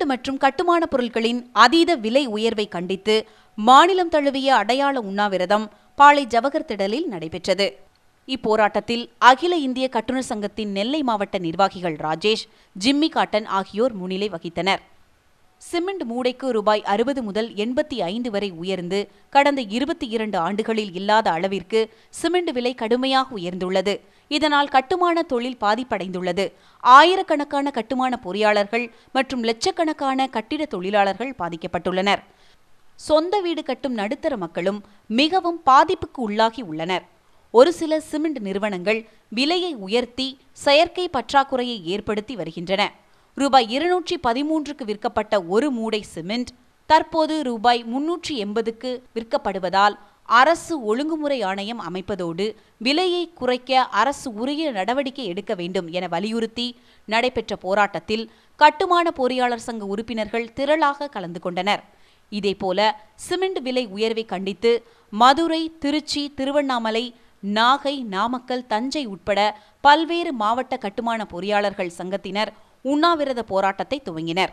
மற்றும் கட்டுமான பொருட்களின் அதீத விலை உயர்வை கண்டித்து மாநிலம் தழுவிய அடையாள உண்ணாவிரதம் பாளை ஜவஹர் திடலில் நடைபெற்றது. இப்போராட்டத்தில் அகில இந்திய கட்டுநர் சங்கத்தின் நெல்லை மாவட்ட நிர்வாகிகள் ராஜேஷ் ஜிம்மி காட்டன் ஆகியோர் முன்னிலை வகித்தனர். சிமெண்ட் மூடைக்கு ரூபாய் அறுபது முதல் எண்பத்தி ஐந்து வரை உயர்ந்து கடந்த இருபத்தி இரண்டு ஆண்டுகளில் இல்லாத அளவிற்கு சிமெண்ட் விலை கடுமையாக உயர்ந்துள்ளது. இதனால் கட்டுமான தொழில் பாதிப்படைந்துள்ளது. ஆயிரக்கணக்கான கட்டுமான பொறியாளர்கள் மற்றும் லட்சக்கணக்கான கட்டிட தொழிலாளர்கள் பாதிக்கப்பட்டுள்ளனர். சொந்த வீடு கட்டும் நடுத்தர மக்களும் மிகவும் பாதிப்புக்கு உள்ளாகி உள்ளனர். ஒரு சில சிமெண்ட் நிறுவனங்கள் விலையை உயர்த்தி செயற்கை பற்றாக்குறையை ஏற்படுத்தி வருகின்றன. ரூபாய் இருநூற்றி பதிமூன்றுக்கு விற்கப்பட்ட ஒரு மூடை சிமெண்ட் தற்போது ரூபாய் முன்னூற்றி எண்பதுக்கு விற்கப்படுவதால் அரசு ஒழுங்குமுறை ஆணையம் அமைப்பதோடு விலையை குறைக்க அரசு உரிய நடவடிக்கை எடுக்க வேண்டும் என வலியுறுத்தி நடைபெற்ற போராட்டத்தில் கட்டுமான பொறியாளர் சங்க உறுப்பினர்கள் திரளாக கலந்து கொண்டனர். இதேபோல சிமெண்ட் விலை உயர்வை கண்டித்து மதுரை திருச்சி திருவண்ணாமலை நாகை நாமக்கல் தஞ்சை உட்பட பல்வேறு மாவட்ட கட்டுமான பொறியாளர்கள் சங்கத்தினர் உண்ணாவிரத போராட்டத்தை துவங்கினர்.